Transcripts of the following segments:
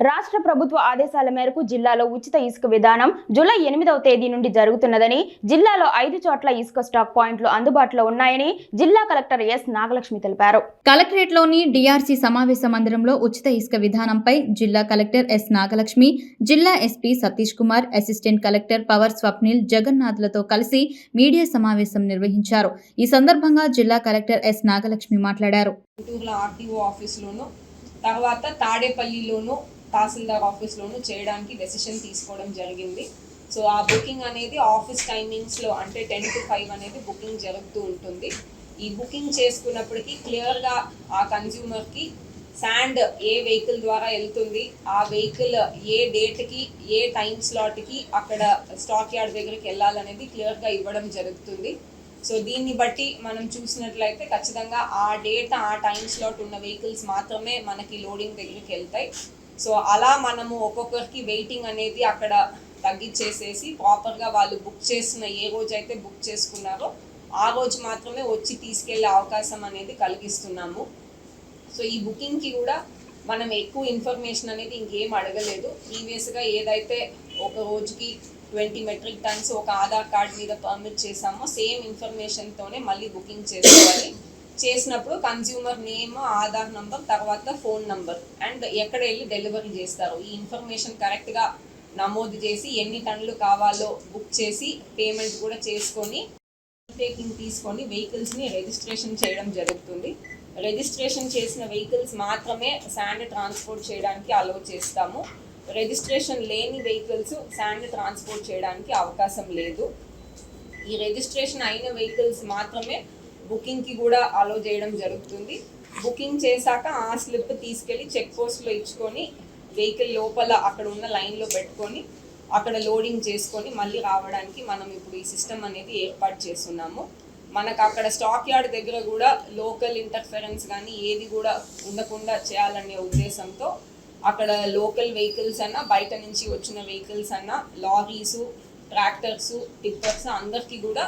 రాష్ట్ర ప్రభుత్వ ఆదేశాల మేరకు జిల్లాలో ఉచిత ఇసుక విధానం జూలై ఎనిమిదవ తేదీ నుండి జరుగుతున్నదని జిల్లాలో ఐదు చోట్ల ఇసుక స్టాక్ పాయింట్లు అందుబాటులో ఉన్నాయని జిల్లా కలెక్టర్ ఎస్ నాగలక్ష్మి తెలిపారు. కలెక్టరేట్లోని డిఆర్సీ సమావేశ మందిరంలో ఉచిత ఇసుక విధానంపై జిల్లా కలెక్టర్ ఎస్ నాగలక్ష్మి జిల్లా SP Satish Kumar assistant collector Pawar Swapnil జగన్నాథ్లతో కలిసి మీడియా సమావేశం నిర్వహించారు. ఈ సందర్భంగా జిల్లా కలెక్టర్ ఎస్ నాగలక్ష్మి మాట్లాడారు. ఆర్టీఓ ఆఫీస్లోను తర్వాత తాడేపల్లిలోను తహసీల్దార్ ఆఫీస్లోనూ చేయడానికి డెసిషన్ తీసుకోవడం జరిగింది. సో ఆ బుకింగ్ అనేది ఆఫీస్ టైమింగ్స్లో అంటే టెన్ టు ఫైవ్ అనేది బుకింగ్ జరుగుతూ ఉంటుంది. ఈ బుకింగ్ చేసుకున్నప్పటికీ క్లియర్గా ఆ కన్జ్యూమర్కి శాండ్ ఏ వెహికల్ ద్వారా వెళ్తుంది ఆ వెహికల్ ఏ డేట్కి ఏ టైం స్లాట్కి అక్కడ స్టాక్ యార్డ్ దగ్గరికి వెళ్ళాలనేది క్లియర్గా ఇవ్వడం జరుగుతుంది. సో దీన్ని బట్టి మనం చూసినట్లయితే ఖచ్చితంగా ఆ డేట్ ఆ టైం స్లాట్ ఉన్న వెహికల్స్ మాత్రమే మనకి లోడింగ్ దగ్గరికి వెళ్తాయి. సో అలా మనము ఒక్కొక్కరికి వెయిటింగ్ అనేది అక్కడ తగ్గించేసేసి ప్రాపర్గా వాళ్ళు బుక్ చేసిన ఏ రోజు అయితే బుక్ చేసుకున్నారో ఆ రోజు మాత్రమే వచ్చి తీసుకెళ్ళే అవకాశం అనేది కలిగిస్తున్నాము. సో ఈ బుకింగ్కి కూడా మనం ఎక్కువ ఇన్ఫర్మేషన్ అనేది ఇంకేం అడగలేదు. ప్రీవియస్గా ఏదైతే ఒక రోజుకి ట్వంటీ మెట్రిక్ టన్స్ ఒక ఆధార్ కార్డ్ మీద పర్మిట్ చేసామో సేమ్ ఇన్ఫర్మేషన్తోనే మళ్ళీ బుకింగ్ చేసుకోవాలి. చేసినప్పుడు కన్జ్యూమర్ నేమ్ ఆధార్ నంబర్ తర్వాత ఫోన్ నంబర్ అండ్ ఎక్కడ వెళ్ళి డెలివరీ చేస్తారు. ఈ ఇన్ఫర్మేషన్ కరెక్ట్గా నమోదు చేసి ఎన్ని టన్నులు కావాలో బుక్ చేసి పేమెంట్ కూడా చేసుకొని టేకింగ్ తీసుకొని వెహికల్స్ని రిజిస్ట్రేషన్ చేయడం జరుగుతుంది. రిజిస్ట్రేషన్ చేసిన వెహికల్స్ మాత్రమే శాండ్ ట్రాన్స్పోర్ట్ చేయడానికి అలౌ చేస్తాము. రిజిస్ట్రేషన్ లేని వెహికల్స్ శాండ్ ట్రాన్స్పోర్ట్ చేయడానికి అవకాశం లేదు. ఈ రిజిస్ట్రేషన్ అయిన వెహికల్స్ మాత్రమే బుకింగ్కి కూడా అలో చేయడం జరుగుతుంది. బుకింగ్ చేశాక ఆ స్లిప్ తీసుకెళ్ళి చెక్ పోస్ట్లో ఇచ్చుకొని వెహికల్ లోపల అక్కడ ఉన్న లైన్లో పెట్టుకొని అక్కడ లోడింగ్ చేసుకొని మళ్ళీ రావడానికి మనం ఇప్పుడు ఈ సిస్టమ్ అనేది ఏర్పాటు చేస్తున్నాము. మనకు అక్కడ స్టాక్ యార్డ్ దగ్గర కూడా లోకల్ ఇంటర్ఫరెన్స్ కానీ ఏది కూడా ఉండకుండా చేయాలనే ఉద్దేశంతో అక్కడ లోకల్ వెహికల్స్ అన్నా బయట నుంచి వచ్చిన వెహికల్స్ అన్నా లారీసు ట్రాక్టర్స్ టిప్పర్స్ అందరికీ కూడా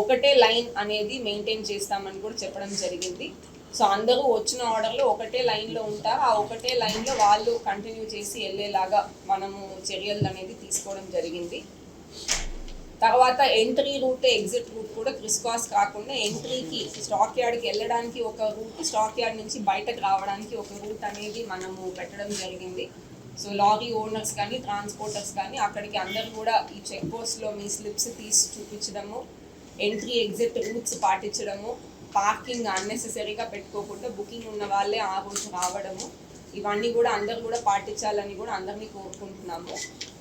ఒకటే లైన్ అనేది మెయింటైన్ చేస్తామని కూడా చెప్పడం జరిగింది. సో అందరూ వచ్చిన ఆర్డర్లో ఒకటే లైన్లో ఉంటారు. ఆ ఒకటే లైన్లో వాళ్ళు కంటిన్యూ చేసి వెళ్ళేలాగా మనము చర్యలు అనేది తీసుకోవడం జరిగింది. తర్వాత ఎంట్రీ రూట్ ఎగ్జిట్ రూట్ కూడా క్రిస్కాస్ కాకుండా ఎంట్రీకి స్టాక్ యార్డ్కి వెళ్ళడానికి ఒక రూట్ స్టాక్ యార్డ్ నుంచి బయటకు రావడానికి ఒక రూట్ అనేది మనము పెట్టడం జరిగింది. సో లారీ ఓనర్స్ కానీ ట్రాన్స్పోర్టర్స్ కానీ అక్కడికి అందరూ కూడా ఈ చెక్ పోస్ట్లో మీ స్లిప్స్ తీసి చూపించడము ఎంట్రీ ఎగ్జిట్ రూట్స్ పాటించడము పార్కింగ్ అన్నెసెసరీగా పెట్టుకోకుండా బుకింగ్ ఉన్న వాళ్ళే ఆ రోజు రావడము ఇవన్నీ కూడా అందరూ కూడా పాటించాలని కూడా అందరినీ కోరుకుంటున్నాము.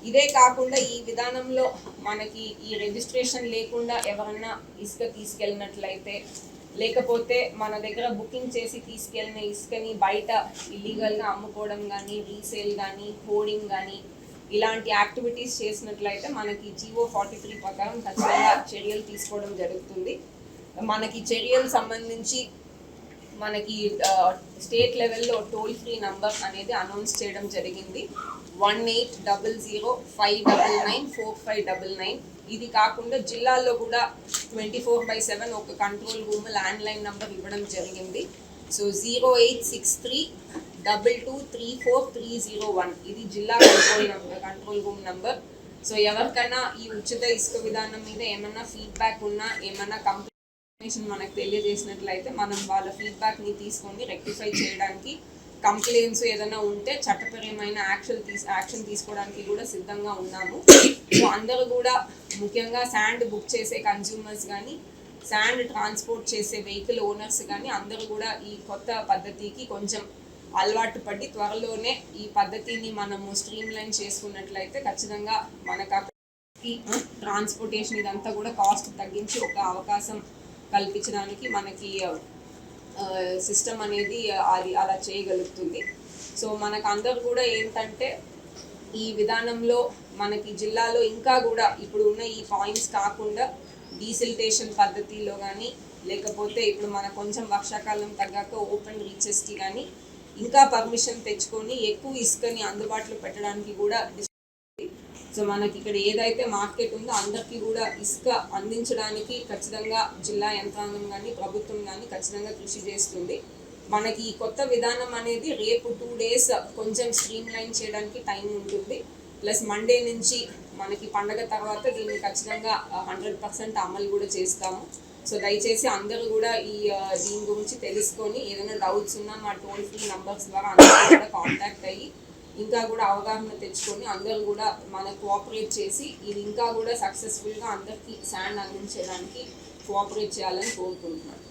ఇదే కాకుండా ఈ విధానంలో మనకి ఈ రిజిస్ట్రేషన్ లేకుండా ఎవరన్నా ఇసుక తీసుకెళ్ళినట్లయితే లేకపోతే మన దగ్గర బుకింగ్ చేసి తీసుకెళ్ళిన ఇసుకని బయట ఇల్లీగల్గా అమ్ముకోవడం కానీ రీసేల్ కానీ హోర్డింగ్ కానీ ఇలాంటి యాక్టివిటీస్ చేసినట్లయితే మనకి జీవో ఫార్టీ త్రీ ప్రకారం ఖచ్చితంగా చర్యలు తీసుకోవడం జరుగుతుంది. మనకి చర్యలు సంబంధించి మనకి స్టేట్ లెవెల్లో టోల్ ఫ్రీ నంబర్ అనేది అనౌన్స్ చేయడం జరిగింది. One eight double zero five double nine four five double nine. ఇది కాకుండా జిల్లాల్లో కూడా ట్వంటీ ఫోర్ బై సెవెన్ ఒక కంట్రోల్ రూమ్ ల్యాండ్లైన్ నంబర్ ఇవ్వడం జరిగింది. So zero eight six three double two three four three zero one. ఇది జిల్లా control number control room number. So ఎవరికైనా ఈ ఉచిత ఇసుక విధానం మీద ఏమన్నా ఫీడ్బ్యాక్ ఉన్నా ఏమన్నా కంప్లైంట్ ఇన్ఫర్మేషన్ మనకు తెలియజేసినట్లయితే మనం వాళ్ళ ఫీడ్బ్యాక్ని తీసుకొని రెక్టిఫై చేయడానికి కంప్లైంట్స్ ఏదైనా ఉంటే చట్టపరమైన యాక్షన్ తీసు యాక్షన్ తీసుకోవడానికి కూడా సిద్ధంగా ఉన్నాము. సో అందరూ కూడా ముఖ్యంగా శాండ్ బుక్ చేసే కన్జ్యూమర్స్ కానీ శాండ్ ట్రాన్స్పోర్ట్ చేసే వెహికల్ ఓనర్స్ కానీ అందరూ కూడా ఈ కొత్త పద్ధతికి కొంచెం అలవాటు పడి త్వరలోనే ఈ పద్ధతిని మనము స్ట్రీమ్ లైన్ చేసుకున్నట్లయితే ఖచ్చితంగా మనకు ట్రాన్స్పోర్టేషన్ ఇదంతా కూడా కాస్ట్ తగ్గించి ఒక అవకాశం కల్పించడానికి మనకి సిస్టమ్ అనేది అది అలా చేయగలుగుతుంది. సో మనకు అందరు కూడా ఏంటంటే ఈ విధానంలో మనకి జిల్లాలో ఇంకా కూడా ఇప్పుడు ఉన్న ఈ పాయింట్స్ కాకుండా డీసిల్టేషన్ పద్ధతిలో కానీ లేకపోతే ఇప్పుడు మన కొంచెం వర్షాకాలం తగ్గాక ఓపెన్ రీచెస్కి కానీ ఇంకా పర్మిషన్ తెచ్చుకొని ఎక్కువ ఇసుకని అందుబాటులో పెట్టడానికి కూడా సో మనకి ఇక్కడ ఏదైతే మార్కెట్ ఉందో అందరికీ కూడా ఇసుక అందించడానికి ఖచ్చితంగా జిల్లా యంత్రాంగం కానీ ప్రభుత్వం కానీ ఖచ్చితంగా కృషి చేస్తుంది. మనకి ఈ కొత్త విధానం అనేది రేపు టూ డేస్ కొంచెం స్ట్రీమ్ లైన్ చేయడానికి టైం ఉంటుంది. ప్లస్ మండే నుంచి మనకి పండగ తర్వాత దీన్ని ఖచ్చితంగా హండ్రెడ్ పర్సెంట్ అమలు కూడా చేస్తాము. సో దయచేసి అందరూ కూడా ఈ దీని గురించి తెలుసుకొని ఏదైనా డౌట్స్ ఉన్నా మా టోల్ ఫ్రీ నంబర్స్ ద్వారా అందరూ కూడా కాంటాక్ట్ అయ్యి ఇంకా కూడా అవగాహన తెచ్చుకొని అందరూ కూడా మన కోఆపరేట్ చేసి ఇది ఇంకా కూడా సక్సెస్ఫుల్గా అందరికీ శాండ్ అందించడానికి కోఆపరేట్ చేయాలని కోరుకుంటున్నాను.